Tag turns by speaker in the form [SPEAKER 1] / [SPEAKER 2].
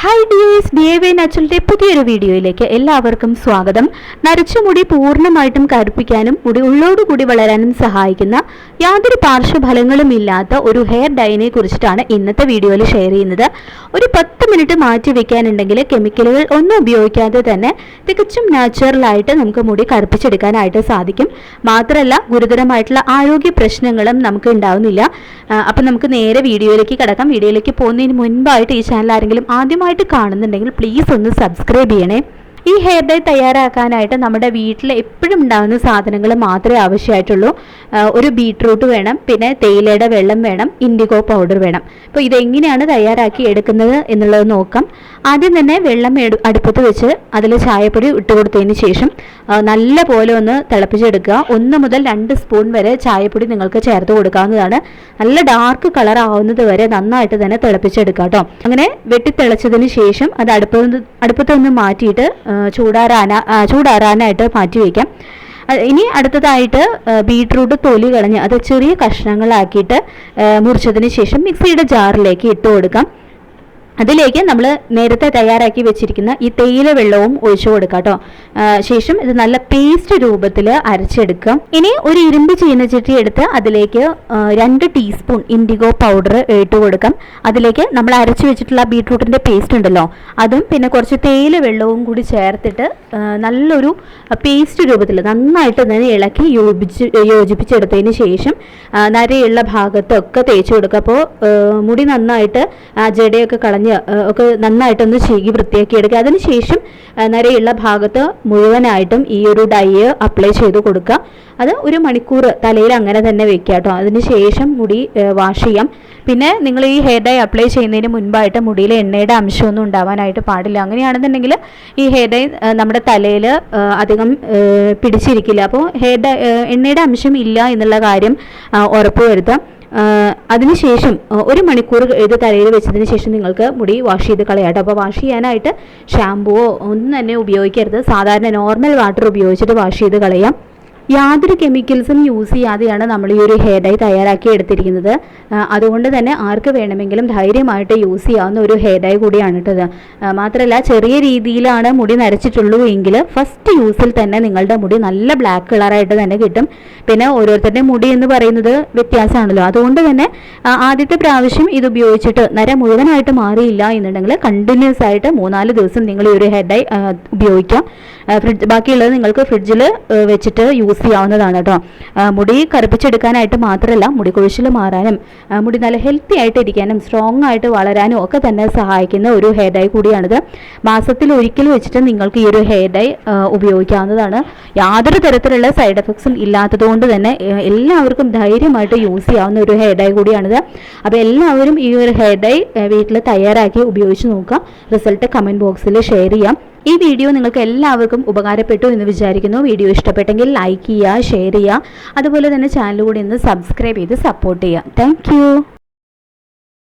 [SPEAKER 1] Hi dears D A Y നാച്ചുറലിന്റെ പുതിയൊരു വീഡിയോയിലേക്ക് എല്ലാവർക്കും സ്വാഗതം. നരച്ച മുടി പൂർണമായിട്ടും കറുപ്പിക്കാനും മുടി ഉള്ളോടുകൂടി വളരാനും സഹായിക്കുന്ന യാതൊരു പാർശ്വഫലങ്ങളും ഇല്ലാത്ത ഒരു ഹെയർ ഡൈനെ കുറിച്ചിട്ടാണ് ഇന്നത്തെ വീഡിയോയിൽ ഷെയർ ചെയ്യുന്നത്. ഒരു പത്ത് മിനിറ്റ് മാറ്റി വെക്കാനുണ്ടെങ്കിൽ കെമിക്കലുകൾ ഒന്നും ഉപയോഗിക്കാതെ തന്നെ തികച്ചും നാച്ചുറലായിട്ട് നമുക്ക് മുടി കറുപ്പിച്ചെടുക്കാനായിട്ട് സാധിക്കും. മാത്രമല്ല ഗുരുതരമായിട്ടുള്ള ആരോഗ്യ പ്രശ്നങ്ങളും നമുക്ക് ഉണ്ടാവുന്നില്ല. അപ്പം നമുക്ക് നേരെ വീഡിയോയിലേക്ക് കിടക്കാം. വീഡിയോയിലേക്ക് പോകുന്നതിന് മുൻപായിട്ട് ഈ ചാനൽ ആരെങ്കിലും ആദ്യമായി ആദ്യമായിട്ട് കാണുന്നുണ്ടെങ്കിൽ പ്ലീസ് ഒന്ന് സബ്സ്ക്രൈബ് ചെയ്യണേ. ഈ ഹെയർ ഡൈ തയ്യാറാക്കാനായിട്ട് നമ്മുടെ വീട്ടിൽ എപ്പോഴും ഉണ്ടാകുന്ന സാധനങ്ങൾ മാത്രമേ ആവശ്യമായിട്ടുള്ളൂ. ഒരു ബീട്രൂട്ട് വേണം പിന്നെ തേയിലയുടെ വെള്ളം വേണം ഇൻഡിഗോ പൗഡർ വേണം. അപ്പോൾ ഇതെങ്ങനെയാണ് തയ്യാറാക്കി എടുക്കുന്നത് എന്നുള്ളത് നോക്കാം. ആദ്യം തന്നെ വെള്ളം അടുപ്പത്ത് വെച്ച് അതിൽ ചായപ്പൊടി ഇട്ട് കൊടുത്തതിന് ശേഷം നല്ല പോലെ ഒന്ന് തിളപ്പിച്ചെടുക്കുക. ഒന്ന് മുതൽ രണ്ട് സ്പൂൺ വരെ ചായപ്പൊടി നിങ്ങൾക്ക് ചേർത്ത് കൊടുക്കാവുന്നതാണ്. നല്ല ഡാർക്ക് കളർ ആവുന്നത് വരെ നന്നായിട്ട് തന്നെ തിളപ്പിച്ചെടുക്കുക കേട്ടോ. അങ്ങനെ വെട്ടിത്തിളച്ചതിന് ശേഷം അത് അടുപ്പത്ത് അടുപ്പത്തൊന്ന് മാറ്റിയിട്ട് ചൂടാറാന ചൂടാറാനായിട്ട് മാറ്റി വയ്ക്കാം. ഇനി അടുത്തതായിട്ട് ബീട്രൂട്ട് തൊലി കളഞ്ഞ് അത് ചെറിയ കഷ്ണങ്ങളാക്കിയിട്ട് മുറിച്ചതിന് ശേഷം മിക്സിയുടെ ജാറിലേക്ക് ഇട്ട് കൊടുക്കാം. അതിലേക്ക് നമ്മൾ നേരത്തെ തയ്യാറാക്കി വെച്ചിരിക്കുന്ന ഈ തേയില വെള്ളവും ഒഴിച്ചു കൊടുക്കാം കേട്ടോ ശേഷം ഇത് നല്ല പേസ്റ്റ് രൂപത്തിൽ അരച്ചെടുക്കാം. ഇനി ഒരു ഇരുമ്പ് ചീനച്ചട്ടി എടുത്ത് അതിലേക്ക് രണ്ട് ടീസ്പൂൺ ഇൻഡിഗോ പൗഡർ ഇട്ട് കൊടുക്കാം. അതിലേക്ക് നമ്മൾ അരച്ചു വെച്ചിട്ടുള്ള ബീട്രൂട്ടിന്റെ പേസ്റ്റ് ഉണ്ടല്ലോ അതും പിന്നെ കുറച്ച് തേയില വെള്ളവും കൂടി ചേർത്തിട്ട് നല്ലൊരു പേസ്റ്റ് രൂപത്തിൽ നന്നായിട്ട് തന്നെ ഇളക്കി യോജിച്ച് യോജിപ്പിച്ചെടുത്തതിന് ശേഷം നരയുള്ള ഭാഗത്തൊക്കെ തേച്ച് കൊടുക്കുക അപ്പോൾ മുടി നന്നായിട്ട് ആ ജടയൊക്കെ കളഞ്ഞ് ഒക്കെ നന്നായിട്ടൊന്ന് ചീകി വൃത്തിയാക്കി എടുക്കുക. അതിനുശേഷം നരയുള്ള ഭാഗത്ത് മുഴുവനായിട്ടും ഈ ഒരു ഡൈ അപ്ലൈ ചെയ്ത് കൊടുക്കുക. അത് ഒരു മണിക്കൂർ തലയിൽ അങ്ങനെ തന്നെ വെക്കുക കേട്ടോ. അതിനുശേഷം മുടി വാഷ് ചെയ്യാം. പിന്നെ നിങ്ങൾ ഈ ഹെയർ ഡൈ അപ്ലൈ ചെയ്യുന്നതിന് മുൻപായിട്ട് മുടിയിൽ എണ്ണയുടെ അംശമൊന്നും ഉണ്ടാവാനായിട്ട് പാടില്ല. അങ്ങനെയാണെന്നുണ്ടെങ്കിൽ ഈ ഹെയർ ഡൈ നമ്മുടെ തലയിൽ അധികം പിടിച്ചിരിക്കില്ല. അപ്പോൾ ഹെയർ ഡൈ എണ്ണയുടെ അംശം ഇല്ല എന്നുള്ള കാര്യം ഉറപ്പുവരുത്താം അതിനുശേഷം ഒരു മണിക്കൂർ ഇത് തലയിൽ വെച്ചതിന് ശേഷം നിങ്ങൾക്ക് മുടി വാഷ് ചെയ്ത് കളയാട്ടോ. അപ്പോൾ വാഷ് ചെയ്യാനായിട്ട് ഷാമ്പുവോ ഒന്നും തന്നെ ഉപയോഗിക്കരുത്. സാധാരണ നോർമൽ വാട്ടർ ഉപയോഗിച്ചിട്ട് വാഷ് ചെയ്ത് കളയാം. യാതൊരു കെമിക്കൽസും യൂസ് ചെയ്യാതെയാണ് നമ്മൾ ഈ ഒരു ഹെയർ ഡൈ തയ്യാറാക്കി എടുത്തിരിക്കുന്നത്. അതുകൊണ്ട് തന്നെ ആർക്ക് വേണമെങ്കിലും ധൈര്യമായിട്ട് യൂസ് ചെയ്യാവുന്ന ഒരു ഹെയർ ഡൈ കൂടിയാണ് കേട്ടത് മാത്രമല്ല ചെറിയ രീതിയിലാണ് മുടി നരച്ചിട്ടുള്ളൂ എങ്കിൽ ഫസ്റ്റ് യൂസിൽ തന്നെ നിങ്ങളുടെ മുടി നല്ല ബ്ലാക്ക് കളറായിട്ട് തന്നെ കിട്ടും. പിന്നെ ഓരോരുത്തരുടെ മുടി എന്ന് പറയുന്നത് വ്യത്യാസമാണല്ലോ. അതുകൊണ്ട് തന്നെ ആദ്യത്തെ പ്രാവശ്യം ഇത് ഉപയോഗിച്ചിട്ട് നര മുഴുവനായിട്ട് മാറിയില്ല എന്നുണ്ടെങ്കിൽ കണ്ടിന്യൂസ് ആയിട്ട് മൂന്നാൽ ദിവസം നിങ്ങൾ ഈ ഒരു ഹെയർ ഡൈ ഉപയോഗിക്കാം. ഫ്രിഡ്ജ് ബാക്കിയുള്ളത് നിങ്ങൾക്ക് ഫ്രിഡ്ജിൽ വെച്ചിട്ട് യൂസ് ചെയ്യാവുന്നതാണ് കേട്ടോ മുടി കറുപ്പിച്ചെടുക്കാനായിട്ട് മാത്രമല്ല മുടി കൊഴിച്ചിൽ മാറാനും മുടി നല്ല ഹെൽത്തി ആയിട്ട് ഇരിക്കാനും സ്ട്രോങ് ആയിട്ട് വളരാനും ഒക്കെ തന്നെ സഹായിക്കുന്ന ഒരു ഹെയർ ഡൈ കൂടിയാണിത്. മാസത്തിൽ ഒരിക്കൽ വെച്ചിട്ട് നിങ്ങൾക്ക് ഈ ഒരു ഹെയർ ഡൈ ഉപയോഗിക്കാവുന്നതാണ്. യാതൊരു തരത്തിലുള്ള സൈഡ് എഫക്ട്സും ഇല്ലാത്തതുകൊണ്ട് തന്നെ എല്ലാവർക്കും ധൈര്യമായിട്ട് യൂസ് ചെയ്യാവുന്ന ഒരു ഹെയർ ഡൈ കൂടിയാണിത്. അപ്പോൾ എല്ലാവരും ഈ ഒരു ഹെയർ ഡൈ വീട്ടിൽ തയ്യാറാക്കി ഉപയോഗിച്ച് നോക്കുക. റിസൾട്ട് കമന്റ് ബോക്സിൽ ഷെയർ ചെയ്യാം. ഈ വീഡിയോ നിങ്ങൾക്ക് എല്ലാവർക്കും ഉപകാരപ്പെട്ടു എന്ന് വിചാരിക്കുന്നു. വീഡിയോ ഇഷ്ടപ്പെട്ടെങ്കിൽ ലൈക്ക് ചെയ്യുക ഷെയർ ചെയ്യുക. അതുപോലെ തന്നെ ചാനൽ കൂടി ഇന്ന് സബ്സ്ക്രൈബ് ചെയ്ത് സപ്പോർട്ട് ചെയ്യുക. താങ്ക്